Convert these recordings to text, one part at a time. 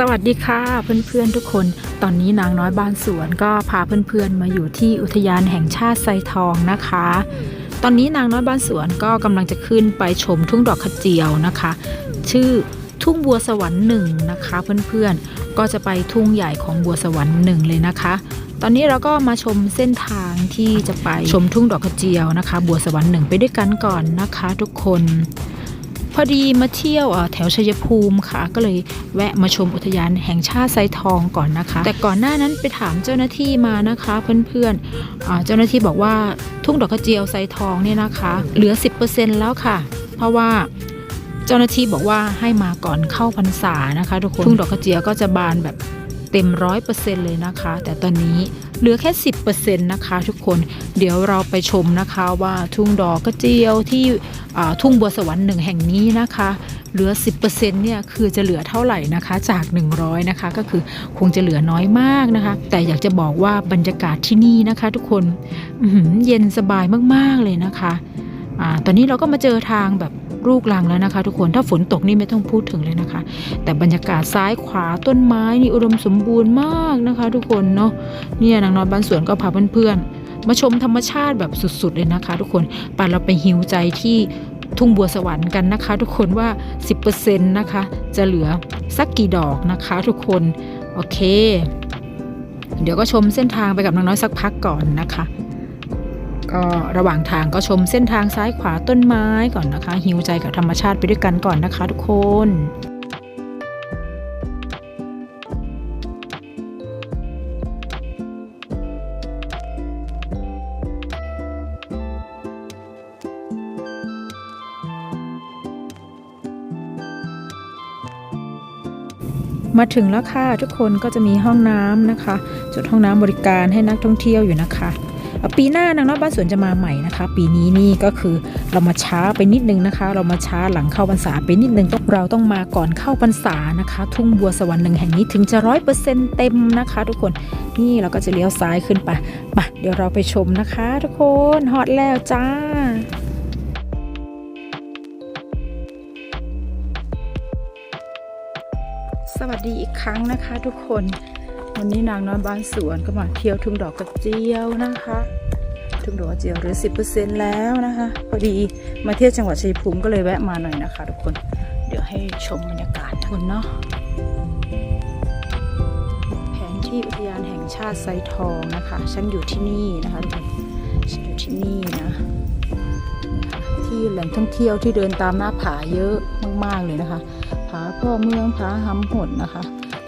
สวัสดีค่ะเพื่อนๆทุกคน ตอนนี้นางน้อยบ้านสวนก็พาเพื่อนๆมาอยู่ที่อุทยานแห่งชาติไซทองนะคะ ตอนนี้นางน้อยบ้านสวนก็กำลังจะขึ้นไปชมทุ่งดอกขเจียวนะคะ ชื่อทุ่งบัวสวรรค์หนึ่งนะคะเพื่อนๆก็จะไปทุ่งใหญ่ของบัวสวรรค์หนึ่งเลยนะคะ ตอนนี้เราก็มาชมเส้นทางที่จะไปชมทุ่งดอกขเจียวนะคะ บัวสวรรค์หนึ่งไปด้วยกันก่อนนะคะ ทุกคน พอดีมาเที่ยวแถวชัยภูมิค่ะ ก็เลยแวะมาชมอุทยานแห่งชาติไซทองก่อนนะคะ แต่ก่อนหน้านั้นไปถามเจ้าหน้าที่มานะคะเพื่อนๆเจ้าหน้าที่บอกว่าทุ่งดอกกระเจียวไซทองเนี่ยนะคะ เหลือ 10%แล้วค่ะ เพราะว่าเจ้าหน้าที่บอกว่าให้มาก่อนเข้าพรรษานะคะ ทุกคนทุ่งดอกกระเจียวก็จะบานแบบ เต็มร้อยเปอร์เซ็นต์เลยนะคะ แต่ตอนนี้เหลือแค่ 10%นะคะทุกคนเดี๋ยวเราไปชมนะคะว่าทุ่งดอกกระเจียวที่ทุ่งบัวสวรรค์หนึ่งแห่งนี้นะคะเหลือ 10%เนี่ยคือจะเหลือเท่าไหร่นะคะจาก 100 นะคะ ก็คือคงจะเหลือน้อยมากนะคะ แต่อยากจะบอกว่าบรรยากาศที่นี่นะคะ ทุกคนเย็นสบายมากๆเลยนะคะอตอนนี้เราก็มาเจอทางแบบ ลูกลังแล้วนะคะ ทุกคนถ้าฝนตกนี่ไม่ต้องพูดถึงเลยนะคะ แต่บรรยากาศซ้ายขวาต้นไม้นี่อุดมสมบูรณ์มากนะคะ ทุกคนเนาะเนี่ยนางนอนบ้านสวนก็พาเพื่อนๆมาชมธรรมชาติแบบสุดๆเลยนะคะ ทุกคนไปเราไปหิวใจที่ทุ่งบัวสวรรค์กันนะคะ ทุกคนว่า 10%นะคะ จะเหลือสักกี่ดอกนะคะ ทุกคนโอเค เดี๋ยวก็ชมเส้นทางไปกับน้องน้อยสักพักก่อนนะคะ ก็ระหว่างทางก็ชมเส้นทางซ้ายขวาต้นไม้ก่อนนะคะ หิวใจกับธรรมชาติไปด้วยกันก่อนนะคะทุกคนมาถึงแล้วค่ะทุกคนก็จะมีห้องน้ำนะคะ จุดห้องน้ำบริการให้นักท่องเที่ยวอยู่นะคะ ปีหน้านางน้อยบ้านสวนจะมาใหม่นะคะ ปีนี้นี่ก็คือเรามาช้าไปนิดนึงนะคะ เรามาช้าหลังเข้าพรรษาไปนิดนึงต้องเราต้องมาก่อนเข้าพรรษานะคะ ทุ่งบัวสวรรค์หนึ่งแห่งนี้ถึงจะร้อยเปอร์เซ็นต์เต็มนะคะ ทุกคนนี่เราก็จะเลี้ยวซ้ายขึ้นไปไปเดี๋ยวเราไปชมนะคะ ทุกคนฮอตแล้วจ้าสวัสดีอีกครั้งนะคะทุกคน วันนี้นางน้อยบ้านสวนก็มาเที่ยวทุ่งดอกกระเจียวนะคะ ทุ่งดอกกระเจียวเหลือ 10%แล้วนะคะพอดีมาเที่ยวจังหวัดชัยภูมิก็เลยแวะมาหน่อยนะคะ ทุกคนเดี๋ยวให้ชมบรรยากาศทุกคนเนาะแผนที่อุทยานแห่งชาติไซทองนะคะ ฉันอยู่ที่นี่นะคะทุกคนฉันอยู่ที่นี่นะนี่ค่ะที่แหล่งท่องเที่ยวที่เดินตามหน้าผาเยอะมากๆเลยนะคะ ผาพ่อเมืองผาหำหดนะคะ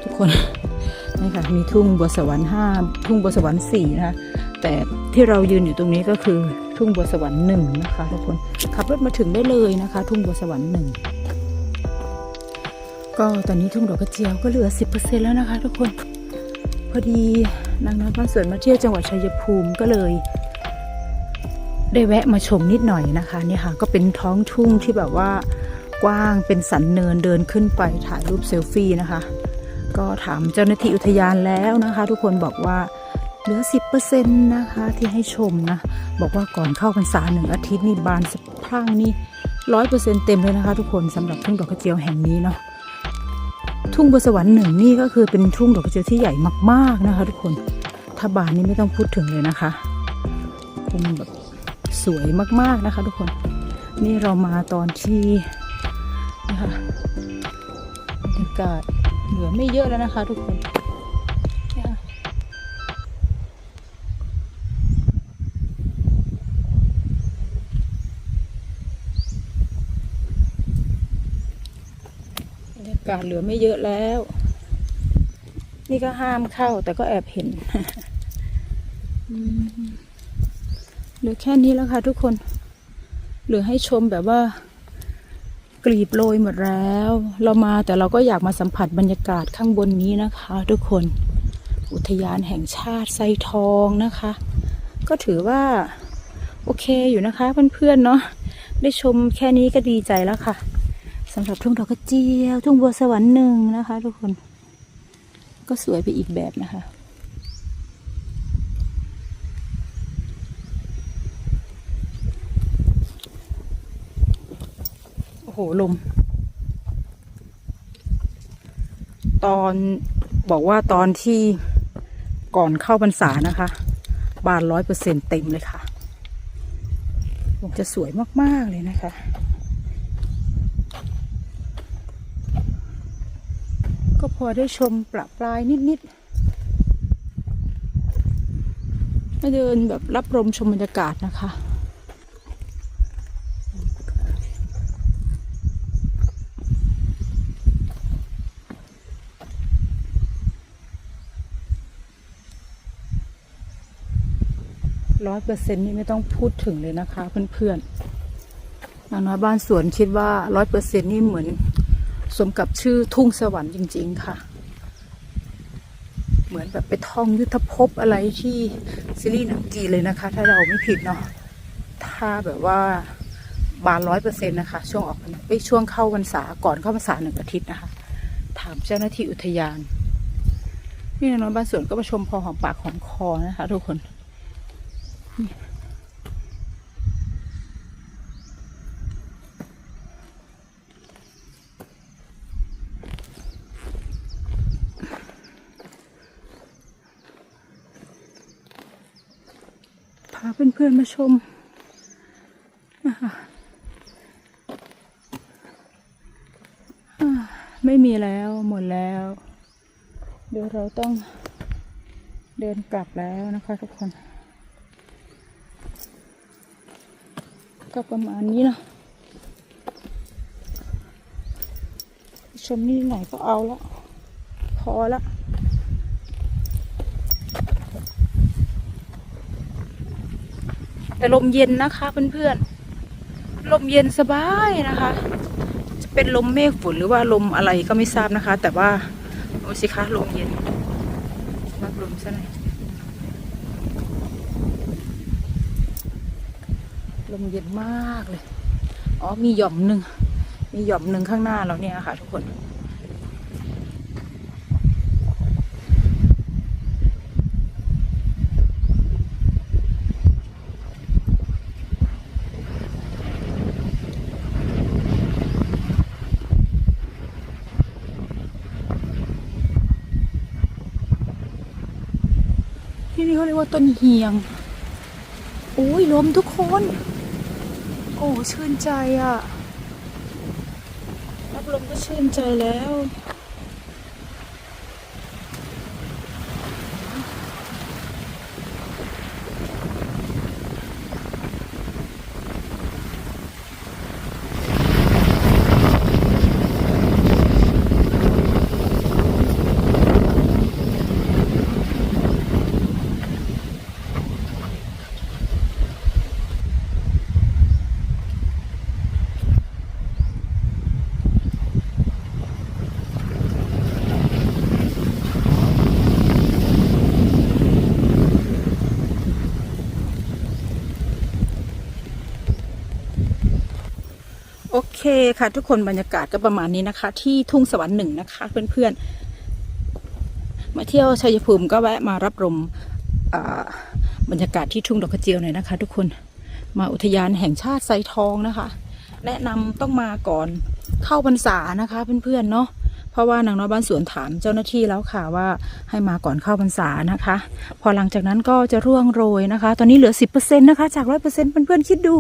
ทุกคน นี่ค่ะมีทุ่งบัวสวรรค์ห้าทุ่งบัวสวรรค์สี่นะคะแต่ที่เรายืนอยู่ตรงนี้ก็คือทุ่งบัวสวรรค์หนึ่งนะคะทุกคนขับรถมาถึงได้เลยนะคะ ทุ่งบัวสวรรค์หนึ่งก็ตอนนี้ทุ่งดอกกระเจียวก็เหลือ 10%แล้วนะคะ ทุกคนพอดีนางน้อยบ้านสวนมาเที่ยวจังหวัดชัยภูมิก็เลย ได้แวะมาชมนิดหน่อยนะคะเนี่ยค่ะ ก็เป็นท้องทุ่งที่แบบว่ากว้างเป็นสันเนินเดินขึ้นไปถ่ายรูปเซลฟี่นะคะ ก็ถามเจ้าหน้าที่อุทยานแล้วนะคะ ทุกคนบอกว่าเหลือ 10%นะคะที่ให้ชมนะ บอกว่าก่อนเข้าพรรษาหนึ่งอาทิตย์นี่บานสะพรั่งนี่ร้อยเปอร์เซ็นเต็มเลยนะคะ ทุกคนสำหรับทุ่งดอกกระเจียวแห่งนี้เนาะทุ่งบัวสวรรค์หนึ่งนี่ก็คือเป็นทุ่งดอกกระเจียวที่ใหญ่มากๆนะคะ ทุกคนถ้าบานนี่ไม่ต้องพูดถึงเลยนะคะคงแบบสวยมากๆนะคะ ทุกคนนี่เรามาตอนที่นะคะบรรยากาศ เหลือไม่เยอะแล้วนะคะทุกคนบรรยากาศเหลือไม่เยอะแล้ว นี่ก็ห้ามเข้าแต่ก็แอบเห็นเหลือแค่นี้แล้วค่ะทุกคน เหลือให้ชมแบบว่า กลีบโรยหมดแล้ว เรามาแต่เราก็อยากมาสัมผัสบรรยากาศข้างบนนี้นะคะ ทุกคนอุทยานแห่งชาติไซทองนะคะ ก็ถือว่าโอเคอยู่นะคะเพื่อนๆเนาะได้ชมแค่นี้ก็ดีใจแล้วค่ะสำหรับทุ่งดอกกระเจียวทุ่งบัวสวรรค์หนึ่งนะคะ ทุกคน ก็สวยไปอีกแบบนะคะ โอ้โหลม ตอนบอกว่าตอนที่ก่อนเข้าพรรษานะคะ บานร้อยเปอร์เซ็นเต็มเลยค่ะคงจะสวยมาก ๆ เลยนะคะ ก็พอได้ชมประปรายนิด ๆ มาเดินแบบรับลมชมบรรยากาศนะคะ ร้อยเปอร์เซ็นต์นี่ไม่ต้องพูดถึงเลยนะคะเพื่อนๆนางน้อยบ้านสวนคิดว่าร้อยเปอร์เซ็นต์นี่เหมือนสมกับชื่อทุ่งสวรรค์จริง ๆ ค่ะ เหมือนแบบไปท่องยุทธภพอะไรที่ซีรีส์หนังจีนเลยนะคะ ถ้าเราไม่ผิดเนาะถ้าแบบว่าบานร้อยเปอร์เซ็นต์นะคะ ช่วงออกพรรษาเอ้ยช่วงเข้าพรรษาก่อนเข้าพรรษาหนึ่งอาทิตย์นะคะ ถามเจ้าหน้าที่อุทยานนี่นางน้อยบ้านสวนก็มาชมพอหอมปากหอมคอนะคะ ทุกคน พาเพื่อนๆมาชมนะคะไม่มีแล้วหมดแล้ว เดี๋ยวเราต้องเดินกลับแล้วนะคะทุกคน ก็ประมาณนี้เนาะชมนี่ไหนก็เอาละพอละแต่ลมเย็นนะคะเพื่อนๆลมเย็นสบายนะคะ จะเป็นลมเมฆฝนหรือว่าลมอะไรก็ไม่ทราบนะคะ แต่ว่าโอ้สิคะลมเย็นรับลมซะหน่อย มเย็นมากเลย อ๋อมีหย่อมหนึ่ง มีหย่อมหนึ่งข้างหน้าเราเนี่ยค่ะ ทุกคน ที่นี่เขาเรียกว่าต้นเฮียง โอ้ยลมทุกคน โอ้ชื่นใจอะ่ะรับลมก็ชื่นใจแล้ว เคค่ะ ทุกคนบรรยากาศก็ประมาณนี้นะคะ ที่ทุ่งสวรรค์หนึ่งนะคะ เพื่อนๆ มาเที่ยวชัยภูมิก็แวะมารับลมบรรยากาศที่ทุ่งดอกกระเจียวหน่อยนะคะ ทุกคนมาอุทยานแห่งชาติไซทองนะคะ แนะนำต้องมาก่อนเข้าพรรษานะคะ เพื่อนๆเนาะ ราะว่านางน้อยบ้านสวนถามเจ้าหน้าที่แล้วค่ะว่าให้มาก่อนเข้าพรรษานะคะ พอหลังจากนั้นก็จะร่วงโรยนะคะ ตอนนี้เหลือ 10%นะคะ จาก 100%เพื่อนๆคิดดู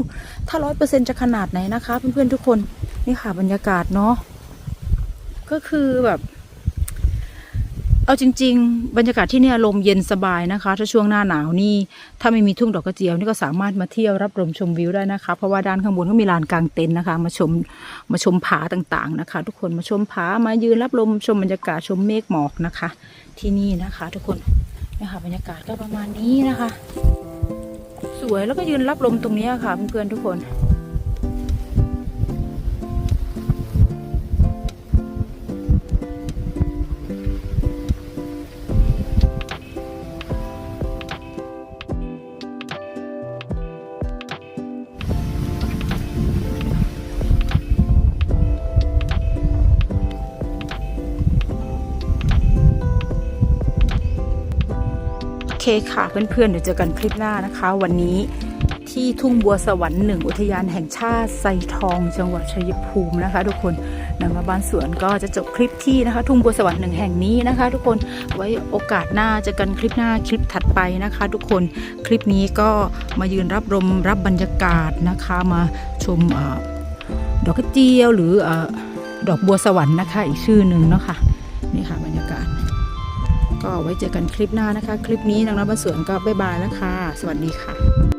ถ้า 100%จะขนาดไหนนะคะ เพื่อนๆทุกคนนี่ค่ะบรรยากาศเนาะก็คือแบบ เอาจริง ๆ บรรยากาศที่เนี่ยลมเย็นสบายนะคะ ถ้าช่วงหน้าหนาวนี่ถ้าไม่มีทุ่งดอกกระเจียวนี่ก็สามารถมาเที่ยวรับลมชมวิวได้นะคะ เพราะว่าด้านข้างบนก็มีลานกลางเต็นท์นะคะ มาชมมาชมผาต่างๆนะคะ ทุกคนมาชมผามายืนรับลมชมบรรยากาศชมเมฆหมอกนะคะ ที่นี่นะคะ ทุกคนนะคะบรรยากาศก็ประมาณนี้นะคะ สวยแล้วก็ยืนรับลมตรงนี้ค่ะเพื่อนๆทุกคน คค่ะเพื่อนๆเดี๋ยวเจอกันคลิปหน้านะคะ วันนี้ที่ทุ่งบัวสวรรค์หนึ่งอุทยานแห่งชาติไซทองจังหวัดชัยภูมินะคะ ทุกคนนางมาบ้านสวนก็จะจบคลิปที่นะคะ ทุ่งบัวสวรรค์หนึ่งแห่งนี้นะคะ ทุกคนไว้โอกาสหน้าเจอกันคลิปหน้าคลิปถัดไปนะคะ ทุกคนคลิปนี้ก็มายืนรับลมรับบรรยากาศนะคะมาชมอดอกกระเจียวหรืออดอกบัวสวรรค์นะคะ อีกชื่อหนึ่งเนาะค่ะนี่ค่ะ ก็ไว้เจอกันคลิปหน้านะคะ คลิปนี้นางน้อยบ้านสวนก็บ๊ายบายแล้วค่ะ สวัสดีค่ะ